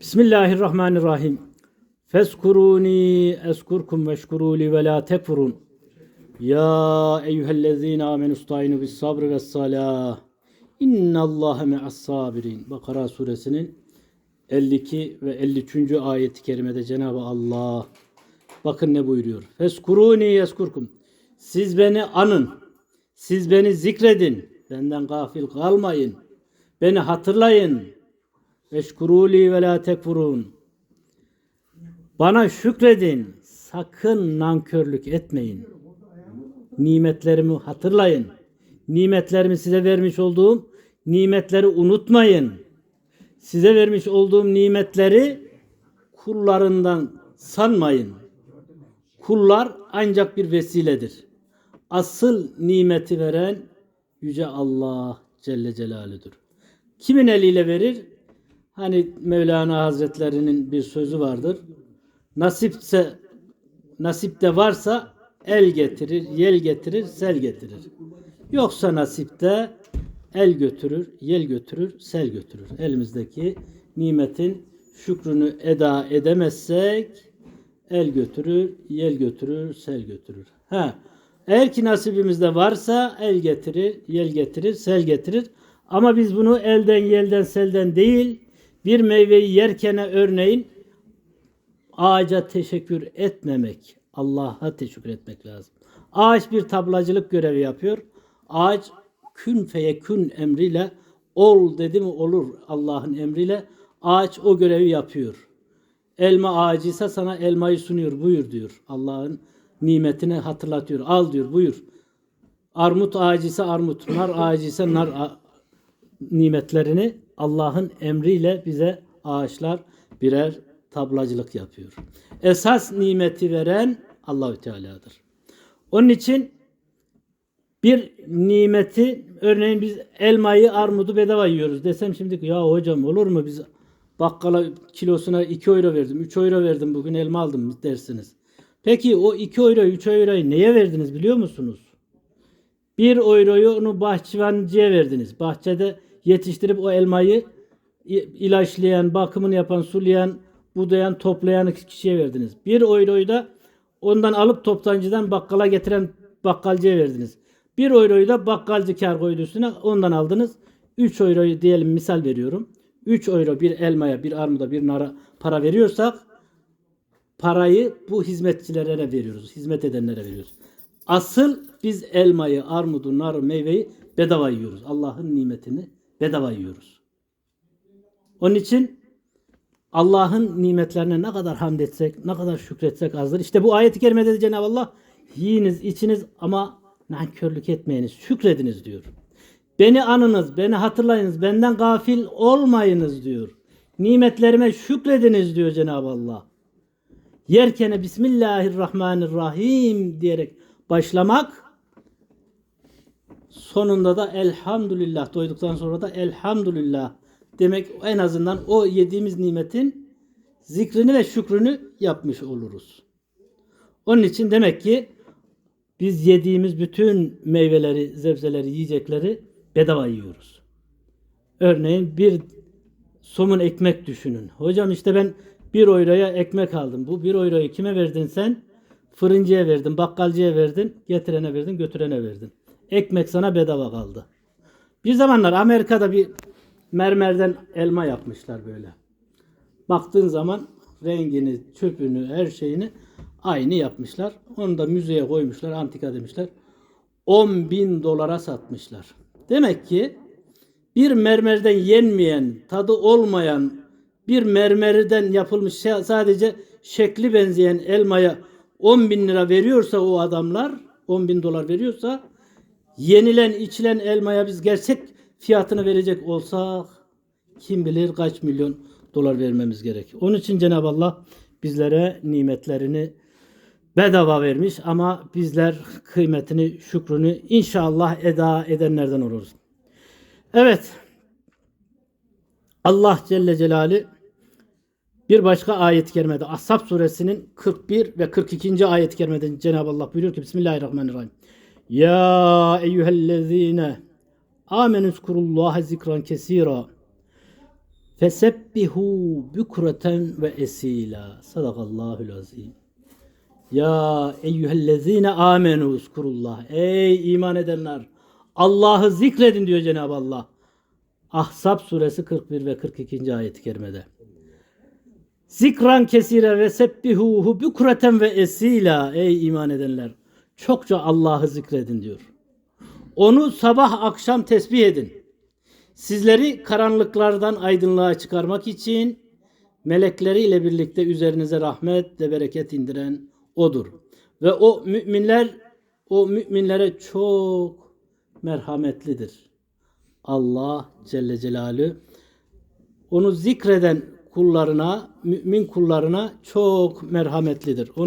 Bismillahirrahmanirrahim. Feskuruni eskurkum veşkuruli ve la tekfurun. Ya eyyühellezine amenu stayinu bis sabri ve salah. İnnallâhe me'as sabirin. Bakara suresinin 52 ve 53. ayeti kerimede Cenab-ı Allah bakın ne buyuruyor. Feskuruni eskurkum. Siz beni anın. Siz beni zikredin. Benden gafil kalmayın. Beni hatırlayın. Veşkuruli ve la tekfurun. Bana şükredin. Sakın nankörlük etmeyin. Nimetlerimi hatırlayın. Nimetlerimi size vermiş olduğum nimetleri unutmayın. Size vermiş olduğum nimetleri kullarından sanmayın. Kullar ancak bir vesiledir. Asıl nimeti veren Yüce Allah Celle Celaluhu'dur. Kimin eliyle verir? Hani Mevlana Hazretlerinin bir sözü vardır. Nasipse nasipte varsa el getirir, yel getirir, sel getirir. Yoksa nasipte el götürür, yel götürür, sel götürür. Elimizdeki nimetin şükrünü eda edemezsek el götürür, yel götürür, sel götürür. Ha. Eğer ki nasibimizde varsa el getirir, yel getirir, sel getirir. Ama biz bunu elden, yelden, selden değil, bir meyveyi yerken örneğin ağaca teşekkür etmemek, Allah'a teşekkür etmek lazım. Ağaç bir tablacılık görevi yapıyor. Ağaç kün feyekün emriyle ol dedi mi olur Allah'ın emriyle. Ağaç o görevi yapıyor. Elma ağacıysa sana elmayı sunuyor buyur diyor. Allah'ın nimetini hatırlatıyor. Al diyor buyur. Armut ağacıysa armut, nar ağacıysa nar nimetlerini Allah'ın emriyle bize ağaçlar birer tablacılık yapıyor. Esas nimeti veren Allahü Teala'dır. Onun için bir nimeti örneğin biz elmayı armudu bedava yiyoruz desem şimdi ya hocam olur mu biz bakkala kilosuna 2 euro verdim 3 euro verdim bugün elma aldım dersiniz. Peki o 2 euro 3 euroyu neye verdiniz biliyor musunuz? 1 euroyu onu bahçıvancıya verdiniz. Bahçede yetiştirip o elmayı ilaçlayan, bakımını yapan, sulayan, budayan, toplayan kişiye verdiniz. 1 euroyu da ondan alıp toptancıdan bakkala getiren bakkalcıya verdiniz. 1 euroyu da bakkalcı kar koydu üstüne ondan aldınız. 3 euroyu diyelim misal veriyorum. 3 euro bir elmaya, bir armuda, bir nara para veriyorsak parayı bu hizmetçilere veriyoruz. Hizmet edenlere veriyoruz. Asıl biz elmayı, armudu, narı, meyveyi bedava yiyoruz. Allah'ın nimetini bedava yiyoruz. Onun için Allah'ın nimetlerine ne kadar hamd etsek, ne kadar şükretsek azdır. İşte bu ayet-i kerimede de Cenab-ı Allah yiyiniz, içiniz ama nankörlük etmeyiniz, şükrediniz diyor. Beni anınız, beni hatırlayınız, benden gafil olmayınız diyor. Nimetlerime şükrediniz diyor Cenab-ı Allah. Yerkene Bismillahirrahmanirrahim diyerek başlamak sonunda da elhamdülillah doyduktan sonra da elhamdülillah demek en azından o yediğimiz nimetin zikrini ve şükrünü yapmış oluruz. Onun için demek ki biz yediğimiz bütün meyveleri, zebzeleri, yiyecekleri bedava yiyoruz. Örneğin bir somun ekmek düşünün. Hocam işte ben bir euroya ekmek aldım. Bu bir euroyu kime verdin sen? Fırıncıya verdin, bakkalcıya verdin, getirene verdin, götürene verdin. Ekmek sana bedava kaldı. Bir zamanlar Amerika'da bir mermerden elma yapmışlar böyle. Baktığın zaman rengini, çöpünü, her şeyini aynı yapmışlar. Onu da müzeye koymuşlar, antika demişler. 10 bin dolara satmışlar. Demek ki bir mermerden yenmeyen, tadı olmayan bir mermerden yapılmış sadece şekli benzeyen elmaya 10 bin lira veriyorsa o adamlar, 10 bin dolar veriyorsa yenilen içilen elmaya biz gerçek fiyatını verecek olsak kim bilir kaç milyon dolar vermemiz gerek. Onun için Cenab-ı Allah bizlere nimetlerini bedava vermiş ama bizler kıymetini, şükrünü inşallah eda edenlerden oluruz. Evet. Allah Celle Celali bir başka ayet-i kerimede Ashab suresinin 41 ve 42. ayet-i Cenab-ı Allah buyuruyor ki Bismillahirrahmanirrahim. Ya eyyühellezine amenüzkurullaha zikran kesira Fesebbihu bükreten ve esila. Sadakallahul azim. Ya eyyühellezine amenu uzkurullah. Ey iman edenler. Allah'ı zikredin diyor Cenab-ı Allah. Ahzab suresi 41 ve 42. ayet-i kerimede. Zikran kesire ve sebbihuhu bükreten ve esila. Ey iman edenler. Çokça Allah'ı zikredin diyor. Onu sabah akşam tesbih edin. Sizleri karanlıklardan aydınlığa çıkarmak için melekleriyle birlikte üzerinize rahmet ve bereket indiren odur. Ve o müminler o müminlere çok merhametlidir. Allah Celle Celalü onu zikreden kullarına, mümin kullarına çok merhametlidir. Onu